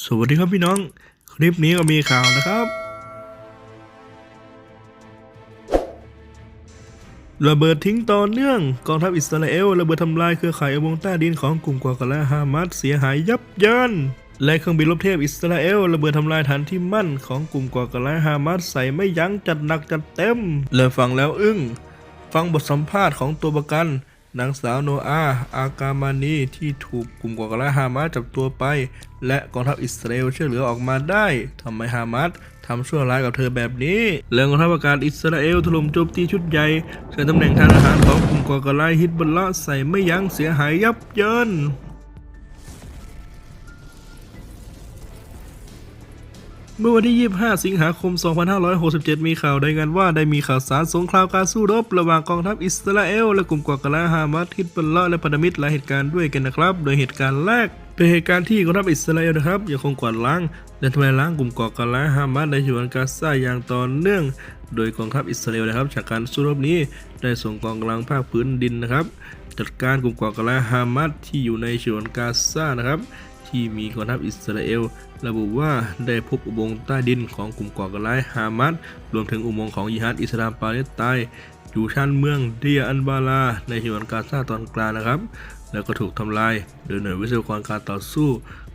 สวัสดีครับพี่น้อง คลิปนี้ก็มีข่าวนะครับ ระเบิดทิ้งต่อเนื่องกองทัพอิสราเอลระเบิดทำลายเครือข่ายอุโมงใต้ดินของกลุ่มก่อการร้ายฮามาสเสียหายยับเยินและเครื่องบินรบเทพอิสราเอลระเบิดทำลายฐานที่มั่นของกลุ่มก่อการร้ายฮามาสใส่ไม่ยั้งจัดหนักจัดเต็มเริ่มฟังแล้วอึ้งฟังบทสัมภาษณ์ของตัวประกัน นางสาวโนอาอากามานีที่ถูกกลุ่มก่อการร้ายฮามาสจับตัวไป และกองทัพอิสราเอลช่วยเหลือออกมาได้ทำไมฮามาสทำชั่วร้ายกับเธอแบบนี้เรื่องกองทัพอากาศอิสราเอลถล่มโจมตีชุดใหญ่ใส่ตำแหน่งทางทหารของกลุ่มก่อการร้ายฮิตบัลละใส่ไม่ยั้งเสียหายยับเยิน เมื่อวันที่ 25 สิงหาคม 2567 มีข่าวรายงานว่าได้มีข่าวสารสงครามการสู้รบ ระหว่างกองทัพอิสราเอล และกลุ่มก่อการร้ายฮามาสฮิตบัลลาห์และพันธมิตรหลายเหตุการณ์ด้วยกันนะครับ โดยเหตุการณ์แรกเป็นเหตุการณ์ที่กองทัพอิสราเอลนะครับยังคงกวาดล้างและทำลายล้างกลุ่มก่อการร้ายฮามาสในฉนวนกาซาอย่างต่อเนื่อง โดยกองทัพอิสราเอลนะครับจากการสู้รบนี้ได้ส่งกองกำลังภาคพื้นดินนะครับ จัดการกลุ่มก่อการร้ายฮามาสที่อยู่ในฉนวนกาซานะครับ ที่มีกองทัพอิสราเอล ระบุว่าได้พบอุโมงค์ใต้ดินของกลุ่มก่อการร้ายฮามัสรวมถึงอุโมงค์ของยิฮัดอิสลามปาเลสไตน์อยู่ชานเมืองเดียอันบาลา ในฉนวนกาซาตอนกลางนะครับ แล้วก็ถูกทำลายโดยหน่วยวิศวกรการต่อสู้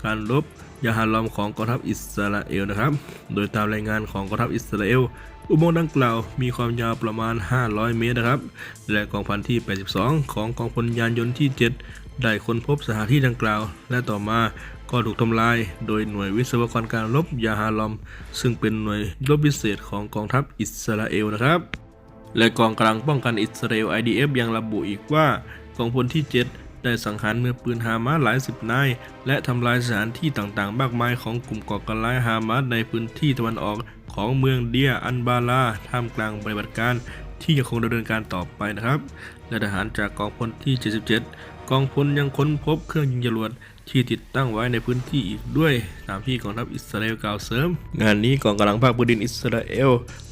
การรบยาฮาลอมของกองทัพอิสราเอลนะครับ โดยตามรายงานของกองทัพอิสราเอล อุโมงค์ดังกล่าวมีความยาวประมาณ 500 เมตรนะครับ และกองพันที่ 82 ของกองพลยานยนต์ที่ 7 ได้ค้นพบสถานที่ดังกล่าว และต่อมา ก็ถูกทำลายโดยหน่วยวิศวกรการรบยาฮาลอม ซึ่งเป็นหน่วยรบพิเศษของกองทัพอิสราเอลนะครับ และกองกำลังป้องกันอิสราเอล IDF ยังระบุอีกว่ากองพลที่ 7 ได้สังหารมือปืนฮามาสหลายสิบนาย และทำลายสถานที่ต่างๆ มากมายของกลุ่มก่อการร้ายฮามาสในพื้นที่ตะวันออกของเมืองเดียอันบาลาท่ามกลางปฏิบัติการที่ยังคงดำเนินการต่อไปนะครับ และทหารจากกองพลที่ 77 กองพลยังค้นพบเครื่องยิงจรวด ที่ติดตั้งไว้ในพื้นที่อีกด้วยตามที่กองทัพอิสราเอลกล่าวเสริม งานนี้กองกำลังภาคพื้นดินอิสราเอล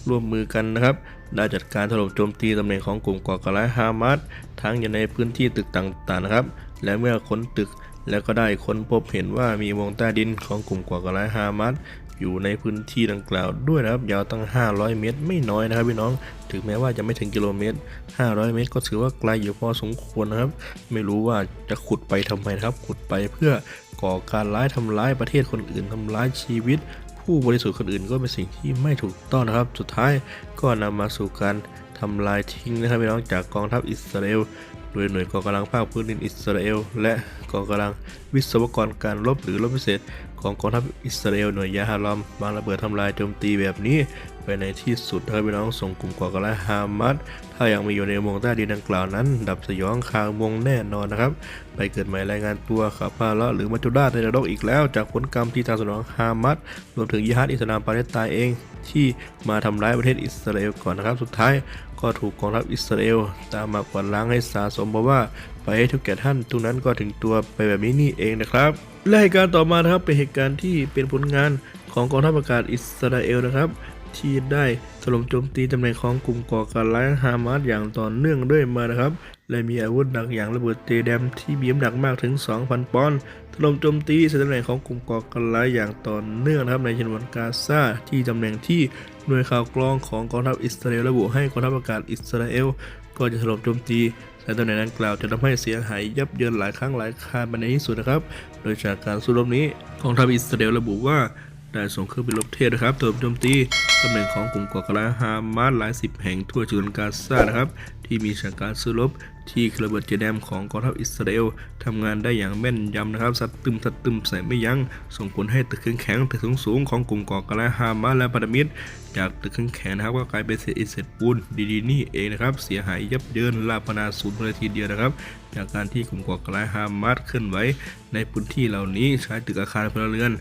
ร่วมมือกันนะครับได้จัดการถล่มโจมตีตำแหน่งของกลุ่มก่อการร้ายฮามาสทั้งอยู่ในพื้นที่ตึกต่างๆนะครับ และเมื่อค้นตึกแล้วก็ได้ค้นพบเห็นว่ามีวงใต้ดินของกลุ่มก่อการร้ายฮามาส อยู่ในพื้นที่ดังกล่าวด้วยนะครับยาวตั้ง 500 เมตร ไม่น้อยนะครับพี่น้อง ถึงแม้ว่าจะไม่ถึงกิโลเมตร 500 เมตร ก็ถือว่าไกลอยู่พอสมควรนะครับ ไม่รู้ว่าจะขุดไปทำไมนะครับ ขุดไปเพื่อก่อการร้ายทำร้ายประเทศคนอื่นทำร้ายชีวิต ผู้บริสุทธิ์คนอื่นก็เป็นสิ่งที่ไม่ถูกต้องนะครับ สุดท้ายก็นำมาสู่การทำลายทิ้งนะครับพี่น้องจากกองทัพอิสราเอล โดยหน่วยกองกำลังภาคพื้นดินอิสราเอล และกองกำลังวิศวกรการรบหรือรบพิเศษ ของกองทัพอิสราเอลหน่วยยาฮารอมบางระเบิดทำลายโจมตีแบบนี้ ไปในที่สุดนะครับพี่น้องส่งกลุ่มก่อการร้ายฮามาสถ้ายังมีอยู่ในอุโมงใต้ดินดังกล่าวนั้น ดับสยองคางวงแน่นอนนะครับ ไปเกิดใหม่รายงานตัวขับพาละหรือมัจจุราชในนรกอีกแล้ว จากผลกรรมที่ทางสนองฮามาสรวมถึงยิฮัดอิสลามปาเลสไตน์เองที่มาทำร้ายประเทศอิสราเอลก่อนนะครับ สุดท้าย ก็ถูกกองทัพอิสราเอล ตามมากวาดล้างให้สาสมบอกว่าไปให้ทุกแก่ท่านทุกนั้นก็ถึงตัวไปแบบนี้นี่เองนะครับ และเหตุการณ์ต่อมานะครับเป็นเหตุการณ์ที่เป็นผลงานของกองทัพอากาศอิสราเอลนะครับ ที่ได้ถล่มโจมตีตำแหน่งของกลุ่มก่อการร้ายฮามาสอย่างต่อเนื่องด้วยมานะครับ และมีอาวุธหนักอย่างระเบิดเตแดมที่มีน้ำหนักมากถึง 2,000 ปอนด์ถล่มโจมตีใส่ตำแหน่งของกลุ่มก่อการร้ายอย่างต่อเนื่องนะครับในฉนวนกาซาที่ตำแหน่งที่หน่วยข่าวกรองของกองทัพอิสราเอลระบุให้กองทัพอากาศอิสราเอลก็จะถล่มโจมตีและตำแหน่งดังกล่าวจะทำให้เสียหายยับเยินหลายครั้งหลายคราไปในที่สุดนะครับ โดยจากการสู้รบนี้กองทัพอิสราเอลระบุว่าได้ส่งเครื่องบินรบเทพนะครับโจมโจมตี ตำแหน่งของกลุ่มก่อการร้ายฮามาสหลายสิบแห่งทั่วฉนวนกาซานะครับ ที่มีฉากการสู้รบที่เครือระเบิดเจแดมของกองทัพอิสราเอลทำงานได้อย่างแม่นยำนะครับ สัตว์ตึมสัตว์ตึมใส่ไม่ยัง้ง ส่งผลให้ตึกแข็งแข็งตึกสูงสูงๆของกลุ่มก่อการร้ายฮามาสและพันธมิตร จากตึกแข็งแข็งนะครับ ก็กลายเป็นเศษอิฐเศษปูนดีๆนี่เองนะครับ เสียหายยับเยินลาพนาศูนย์เลยทีเดียวนะครับ จากการที่กลุ่มก่อการร้ายฮามาสเคลื่อนไหวในพื้นที่เหล่านี้ใช้ตึกอาคารพลเรือน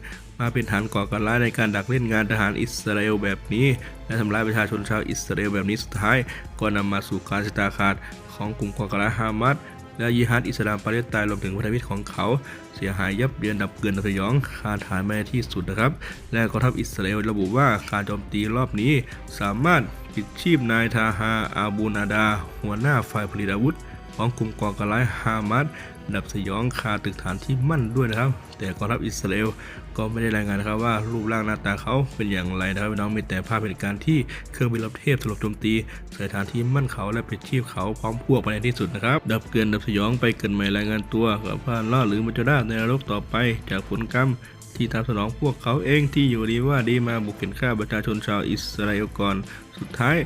มาเป็นฐานก่อการร้ายในการดักเล่นงานทหารอิสราเอลแบบนี้ และทำร้ายประชาชนชาวอิสราเอลแบบนี้สุดท้าย ก็นำมาสู่การชะตาขาดของกลุ่มก่อการร้ายฮามาสและยิฮัดอิสลามปาเลสไตน์รวมถึงพันธมิตรของเขา เสียหายยับเยินดับเกินสยองคาฐานมาในที่สุดนะครับ และกองทัพอิสราเอลระบุว่าการโจมตีรอบนี้ สามารถปิดชีพนายทาฮาอาบูนาดา หัวหน้าฝ่ายผลิตอาวุธ ของกลุ่มก่อการร้ายฮามาสดับสยองคาตึกฐานที่มั่นด้วยนะครับ แต่กองทัพอิสราเอลก็ไม่ได้รายงานนะครับว่ารูปร่างหน้าตาเขาเป็นอย่างไรนะครับน้องมีแต่ภาพเหตุการณ์ที่เครื่องบินรบเทพถล่มโจมตีสถานที่มั่นเขาและปิดชีพเขาพร้อมพวกไปในที่สุดนะครับ ดับเกินดับสยองไปเกินใหม่รายงานตัวกับพานล่อหรือมัจจุราชในนรกต่อไปจากผลกรรมที่ตามสนองพวกเขาเองที่อยู่ดีว่าดีมาบุกเข็นฆ่าประชาชนชาวอิสราเอลก่อน สุดท้าย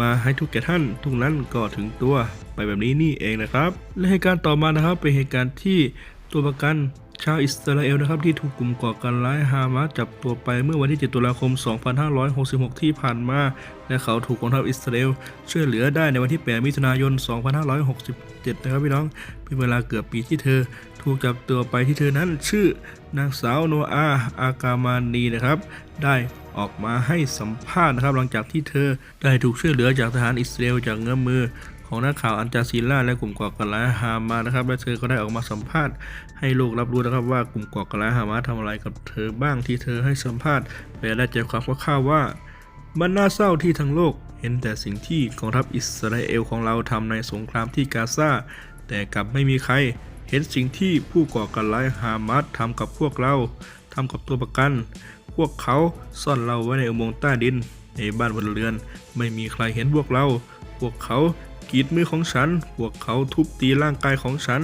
มาให้ทุกแก่ท่าน ทุกนั้นก็ถึงตัวไปแบบนี้นี่เองนะครับ และเหตุการณ์ต่อมานะครับเป็นเหตุการณ์ที่ตัวประกัน ชาวอิสราเอลนะครับที่ถูกกลุ่มก่อการร้ายฮามาสจับตัวไปเมื่อวันที่ 7 ตุลาคม 2566 ที่ผ่านมา และเขาถูกกองทัพอิสราเอลช่วยเหลือได้ในวันที่ 8 มิถุนายน 2567 นะครับพี่น้อง เป็นเวลาเกือบปีที่เธอถูกจับตัวไปที่เธอนั้นชื่อนางสาวโนอาอากามานีนะครับ ได้ออกมาให้สัมภาษณ์นะครับหลังจากที่เธอได้ถูกช่วยเหลือจากทหารอิสราเอลจากเงื้อมมือ ของนักข่าวอันจาซีล่าและกลุ่มก่อการร้ายฮามานะครับและเธอก็ได้ออกมาสัมภาษณ์ให้โลกรับรู้นะครับว่ากลุ่มก่อการร้ายฮามาสทำอะไรกับเธอบ้างที่เธอให้สัมภาษณ์แปลได้ใจความคร่าวๆว่ามันน่าเศร้าที่ทั้งโลกเห็นแต่สิ่งที่กองทัพอิสราเอลของเราทำในสงครามที่กาซาแต่กลับไม่มีใครเห็นสิ่งที่ผู้ก่อการร้ายฮามาสทำกับพวกเราทำกับตัวประกัน พวกเขาซ่อนเราไว้ในอุโมงค์ใต้ดิน ในบ้านบนเรือน ไม่มีใครเห็นพวกเรา พวกเขา กรีดมือของฉัน พวกเขาทุบตีร่างกายของฉัน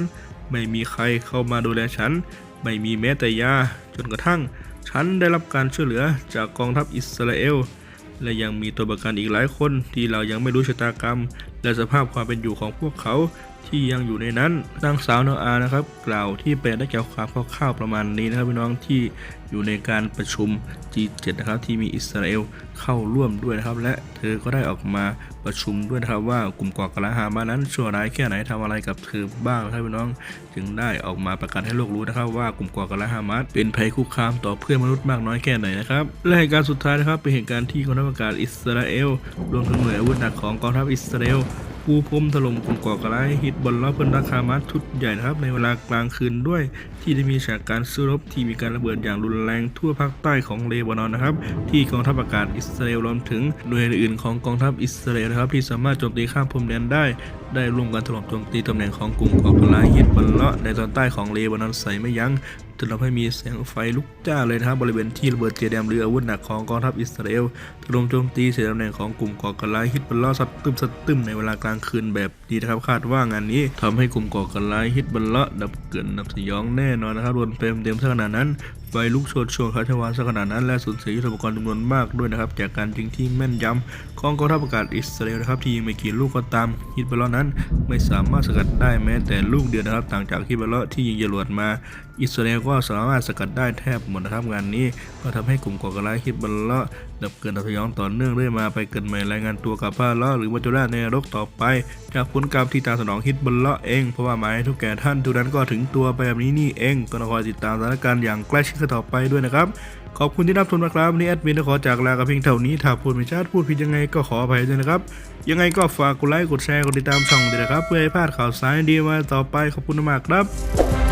ไม่มีใครเข้ามาดูแลฉัน ไม่มีแม้แต่ยา จนกระทั่ง ฉันได้รับการช่วยเหลือจากกองทัพอิสราเอล และยังมีตัวประกันอีกหลายคนที่เรายังไม่รู้ชะตากรรม และสภาพความเป็นอยู่ของพวกเขา ที่ยังอยู่ในนั้นนางสาวโนอานะครับกล่าวที่เป็นได้แก่ความคร่าวๆประมาณนี้นะครับพี่น้องที่อยู่ในการประชุม G7 นะครับที่มีอิสราเอลเข้าร่วมด้วยนะครับ และเธอก็ได้ออกมาประชุมด้วยนะครับว่ากลุ่มก่อการร้ายฮามานั้นชั่วร้ายแค่ไหนทำอะไรกับเธอบ้างนะครับพี่น้องจึงได้ออกมาประกาศให้โลกรู้นะครับ ว่ากลุ่มก่อการร้ายฮามาสเป็นภัยคุกคามต่อเพื่อนมนุษย์มากน้อยแค่ไหนนะครับและเหตุการณ์สุดท้ายนะครับเป็นเหตุการณ์ที่กองทัพอากาศอิสราเอลรวมถึงหน่วยอาวุธหนักของกองทัพอิสราเอล ปูพรมถล่มกลุ่มก่อการร้ายฮิตบอลล้อเพิ่นราคามัดชุดใหญ่นะครับในเวลากลางคืนด้วย ที่ได้มีฉากการสู้รบที่มีการระเบิดอย่างรุนแรงทั่วภาคใต้ของเลบานอนนะครับ ที่กองทัพอากาศอิสราเอลรวมถึงหน่วยอื่นของกองทัพอิสราเอลนะครับที่สามารถโจมตีข้ามพรมแดนได้ ได้ร่วมกันถล่มโจมตีตำแหน่งของกลุ่มก่อการร้ายฮิตบอลเลาะในตอนใต้ของเลบานอนใส่ไม่ยั้งจนทำให้มีแสงไฟลุกจ้าเลยนะครับบริเวณที่ระเบิดเจแดมหรืออาวุธหนักของกองทัพอิสราเอลถล่มโจมตีเสียตำแหน่งของกลุ่มก่อการร้ายฮิตบอลเลาะสัดตึมสัดตึมในเวลากลางคืนแบบนี้นะครับคาดว่างานนี้ทำให้กลุ่มก่อการร้ายฮิตบอลเลาะดับเกินดับสยองแน่นอนนะครับรวนเต็มเต็มขนาดนั้น ไฟลุกโชนช่วงคาชวานซะขนาดนั้นและสูญเสียยุทธปกรณ์จำนวนมากด้วยนะครับ จากการยิงที่แม่นยำของกองทัพอากาศอิสราเอลนะครับที่ยิงไม่กี่ลูกก็ตามฮิตบอลลาะนั้น ไม่สามารถสกัดได้แม้แต่ลูกเดียวนะครับ ต่างจากฮิตบอลลาะที่ยิงจรวดมา อิสราเอลก็สามารถสกัดได้แทบหมดนะครับงานนี้ ก็ทำให้กลุ่มก่อการร้ายฮิตบอลเลาะดับเกินดับยองต่อเนื่องเรื่อยมาไปเกินใหม่รายงานตัวกับพาเลาะหรือมัจจุราชในรกต่อไป จากผลกรรมที่ตามสนองฮิตบอลเลาะเองเพราะว่าหมายทุกแก่ท่านทุกนั้นก็ถึงตัวไปแบบนี้นี่เองก็ต้องคอยติดตามสถานการณ์อย่างใกล้ชิดกันต่อไปด้วยนะครับขอบคุณที่รับชมนะครับวันนี้แอดมินขอจากลากับเพียงเท่านี้ถ้าพูดไม่ชัดพูดผิดยังไงก็ขออภัยด้วยนะครับ ยังไงก็ฝากกดไลค์กดแชร์กดติดตามช่องด้วยนะครับ เพื่อให้พลาดข่าวสารดีมาต่อไปขอบคุณมากครับ